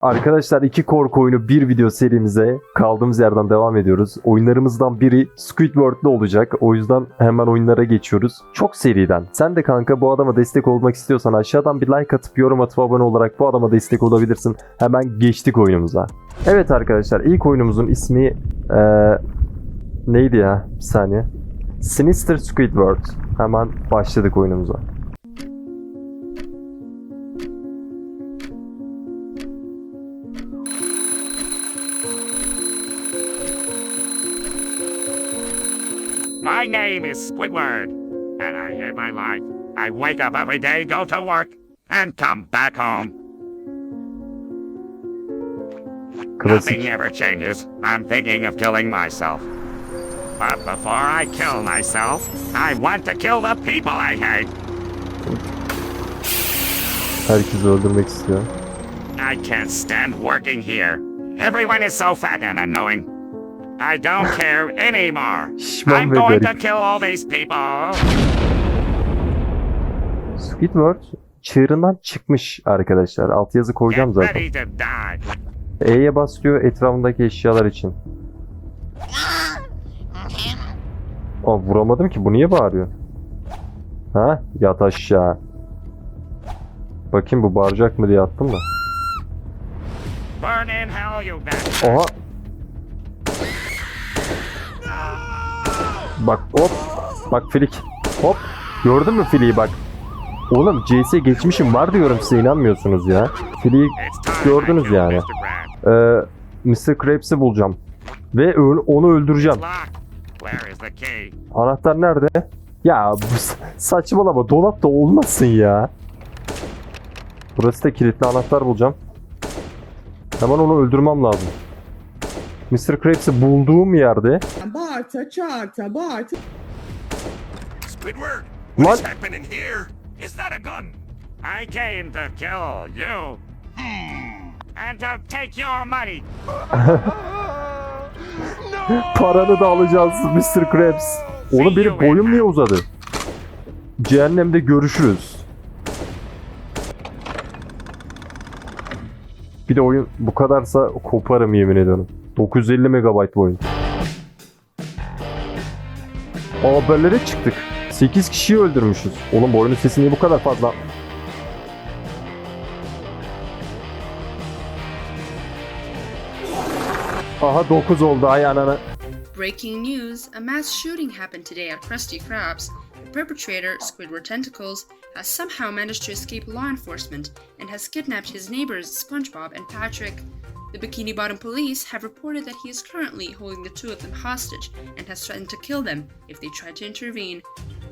Arkadaşlar iki korku oyunu bir video serimize kaldığımız yerden devam ediyoruz. Oyunlarımızdan biri Squidward'lı olacak. O yüzden hemen oyunlara geçiyoruz. Çok seriden. Sen de kanka bu adama destek olmak istiyorsan aşağıdan bir like atıp yorum atıp abone olarak bu adama destek olabilirsin. Hemen geçtik oyunumuza. Evet arkadaşlar ilk oyunumuzun ismi eee, neydi ya? Bir saniye. Sinister Squidward. Hemen başladık oyunumuza. My name is Squidward, and I hate my life. I wake up every day, go to work, and come back home. Nothing ever changes. I'm thinking of killing myself. But before I kill myself, I want to kill the people I hate. Herkesi öldürmek istiyor. I can't stand working here. Everyone is so fat and annoying. I don't care anymore. Şişman I'm ve going to garip. kill all these people. Squidward çığırından çıkmış arkadaşlar. Altyazı koyacağım Get zaten. ready to die. E'ye basıyor etrafındaki eşyalar için. Aa vuramadım ki. Bu niye bağırıyor? Ha? Yat aşağı. Bakayım bu bağıracak mı diye attım da. Burn in hell, you bastard. Oha. Bak hop. Bak filik. Hop. Gördün mü filiği bak. Oğlum CS geçmişim var diyorum size inanmıyorsunuz ya. Time gördünüz yani. Ee, Mr. Krabs'i bulacağım. Ve onu öldüreceğim. Anahtar nerede? Ya saçmalama dolap da olmasın ya. Burası da kilitli anahtar bulacağım. Hemen onu öldürmem lazım. Mr. Krabs'i bulduğum yerde Bağırta, çağırta, bağırta. Squidward, What? what's happening here? Is that a gun? I came to kill you. And to take your money. paranı da alacağız Mr. Krabs. Oğlum benim boyum niye uzadı? Cehennemde görüşürüz. Bir de oyun bu kadarsa koparım yemin ediyorum. 950 megabayt bu oyun. Haberlere çıktık. 8 kişiyi öldürmüşüz. Oğlum bu oyunun sesi niye bu kadar fazla? Aha 9 oldu ay anana. Breaking news a mass shooting happened today at Krusty Krabs. The perpetrator, Squidward Tentacles, has somehow managed to escape law enforcement and has kidnapped his neighbors SpongeBob and Patrick. The Bikini Bottom police have reported that he is currently holding the two of them hostage and has threatened to kill them if they try to intervene.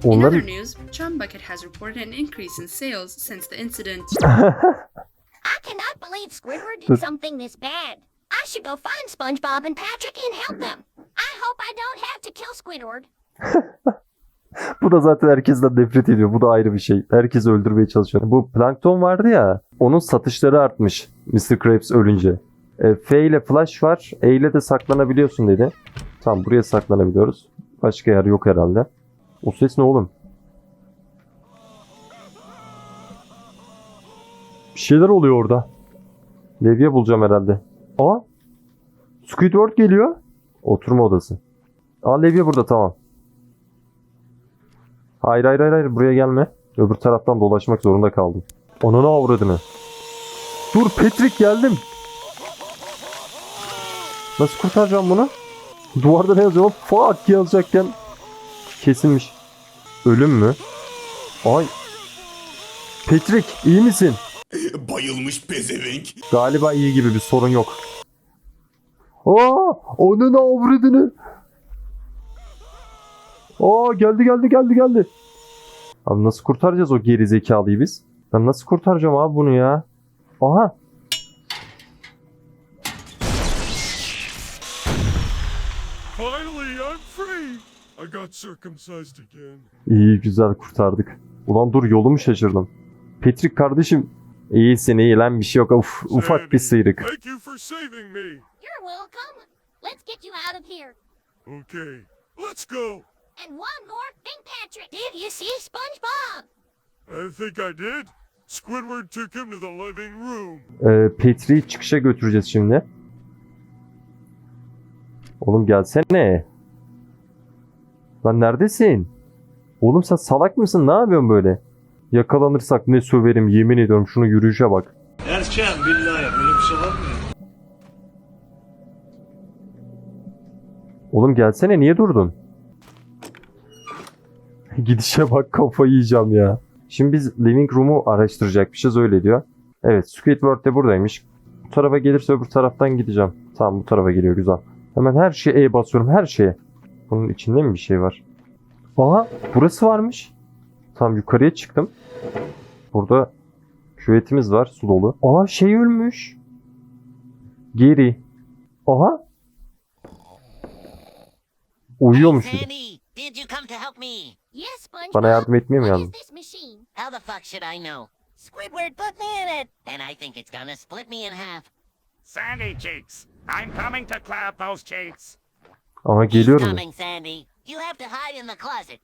In other news, Chum Bucket has reported an increase in sales since the incident. I cannot believe Squidward did something this bad. I should go find SpongeBob and Patrick and help them. I hope I don't have to kill Squidward. Bu da zaten herkesten nefret ediyor. Bu da ayrı bir şey. Herkesi öldürmeye çalışıyor. Bu Plankton vardı ya. Onun satışları artmış. Mr. Krabs ölünce. E, F ile Flash var. E ile de saklanabiliyorsun dedi. Tamam buraya saklanabiliyoruz. Başka yer yok herhalde. O ses ne oğlum? Bir şeyler oluyor orada. Levye bulacağım herhalde. Aa! Squidward geliyor. Oturma odası. Aa Levye burada tamam. Hayır hayır hayır buraya gelme. Öbür taraftan dolaşmak zorunda kaldım. Onun avradını. Dur Patrick geldim. Nasıl kurtaracağım bunu? Duvarda ne yazıyor? Fuck yazacakken kesilmiş. Ölüm mü? Ay. Patrick iyi misin? Bayılmış pezevenk. Galiba iyi gibi bir sorun yok. Aa, onun avradını. Aa geldi geldi geldi geldi. Abi nasıl kurtaracağız o geri zekalıyı biz? Ben nasıl kurtaracağım abi bunu ya? Aha. İyi güzel kurtardık. Ulan dur yolumu şaşırdım. Patrick kardeşim. İyisin iyi lan bir şey yok. Uf, ufak bir sıyrık. Thank you for saving me. You're welcome. Let's get you out of here. Okay, let's go. And one more thing, Patrick. Did you see SpongeBob? I think I did. Squidward took him to the living room. Ee, Petri'yi çıkışa götüreceğiz şimdi. Oğlum gelsene. Lan neredesin? Oğlum sen salak mısın? Ne yapıyorsun böyle? Yakalanırsak ne söverim yemin ediyorum şunu yürüyüşe bak. Erken billahi böyle bir şey var mı? Oğlum gelsene niye durdun? Gidişe bak kafayı yiyeceğim ya. Şimdi biz living room'u araştıracakmışız öyle diyor. Evet Squidward de buradaymış. Bu tarafa gelirse öbür taraftan gideceğim. Tamam bu tarafa geliyor güzel. Hemen her şeye E basıyorum her şeye. Bunun içinde mi bir şey var? Aha burası varmış. Tamam yukarıya çıktım. Burada küvetimiz var su dolu. Aa şey ölmüş. Geri. Aha. Uyuyormuş. de. Sandy, did you come to help me? Yes, SpongeBob. Bana yardım etmeye mi What geldin? is this machine? How the fuck should I know? Squidward put me in it. And I think it's gonna split me in half. Sandy cheeks. I'm coming to clap those cheeks. Ama geliyorum. ya. coming, Sandy. You have to hide in the closet.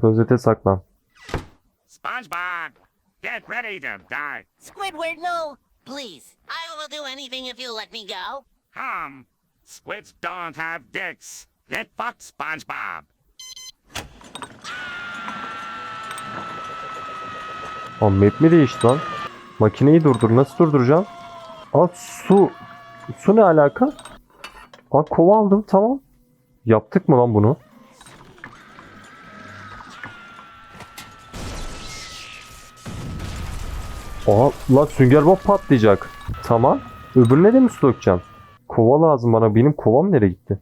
Klozete saklan. SpongeBob, get ready to die. Squidward, no. Please, I will do anything if you let me go. Hum. Squids don't have dicks. Get fucked, SpongeBob. Aa map mi değişti lan? Makineyi durdur. Nasıl durduracağım? Aa su. Su ne alaka? Aa kova aldım tamam. Yaptık mı lan bunu? Aa lan sünger bob patlayacak. Tamam. Öbürüne de mi su dökeceğim? Kova lazım bana. Benim kovam nereye gitti?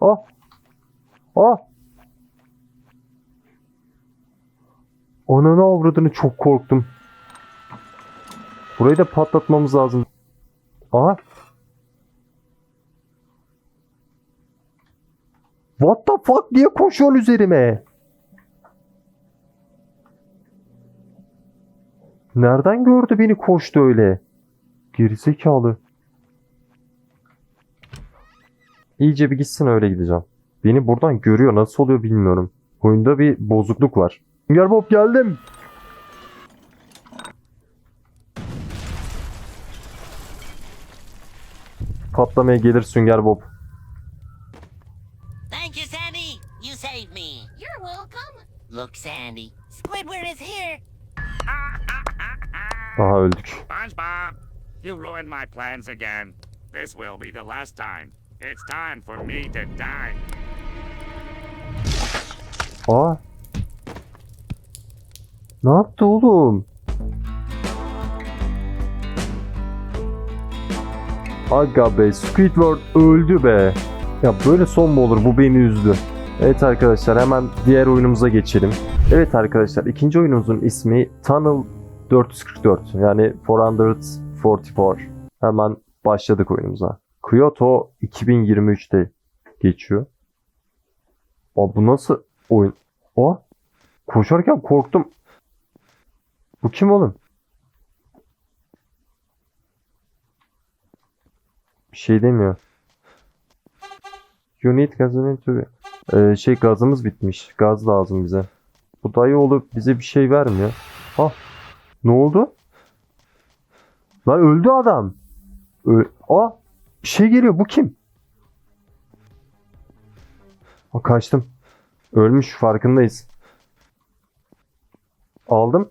Ah. Ah. Ananı avradını çok korktum. Burayı da patlatmamız lazım. Aha. What the fuck diye koşuyorsun üzerime. Nereden gördü beni koştu öyle? Gerizekalı. İyice bir gitsin öyle gideceğim. Beni buradan görüyor nasıl oluyor bilmiyorum. Oyunda bir bozukluk var. Sünger Bob geldim. Patlamaya gelir Sünger Bob. Thank you, Sandy. You saved me. You're welcome. Look, Sandy. Squidward is here. Aha öldük. SpongeBob, you ruined my plans again. This will be the last time. It's time for me to die. Aa. Ne yaptı oğlum? Aga be Squidward öldü be. Ya böyle son mu olur bu beni üzdü. Evet arkadaşlar hemen diğer oyunumuza geçelim. Evet arkadaşlar ikinci oyunumuzun ismi Tunnel 444 yani 444. Hemen başladık oyunumuza. Kyoto 2023'te geçiyor. Aa, bu nasıl oyun? O koşarken korktum. Bu kim oğlum? Bir şey demiyor. You need gasoline to... Ee, şey gazımız bitmiş. Gaz lazım bize. Bu dayı olup bize bir şey vermiyor. Ah. Ne oldu? Lan öldü adam. Ö Aa. Şey geliyor. Bu kim? Aa, kaçtım. Ölmüş farkındayız. Aldım.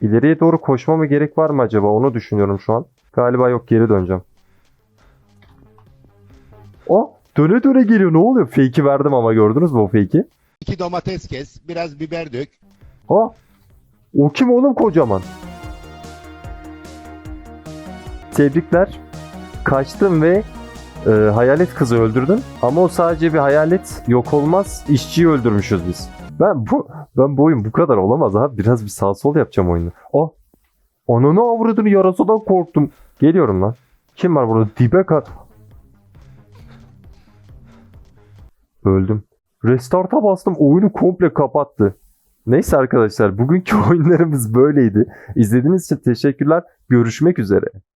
İleriye doğru koşmama gerek var mı acaba? Onu düşünüyorum şu an. Galiba yok geri döneceğim. O döne döne geliyor. Ne oluyor? Fake'i verdim ama gördünüz mü o fake'i? İki domates kes, biraz biber dök. Ha? O kim oğlum kocaman? Tebrikler. Kaçtın ve e, hayalet kızı öldürdün. Ama o sadece bir hayalet yok olmaz. İşçiyi öldürmüşüz biz. Ben bu ben bu oyun bu kadar olamaz abi. Biraz bir sağ sol yapacağım oyunu. Oh. Ananı avradını yarasadan korktum. Geliyorum lan. Kim var burada? Dibe ka... Öldüm. Restart'a bastım. Oyunu komple kapattı. Neyse arkadaşlar bugünkü oyunlarımız böyleydi. İzlediğiniz için teşekkürler. Görüşmek üzere.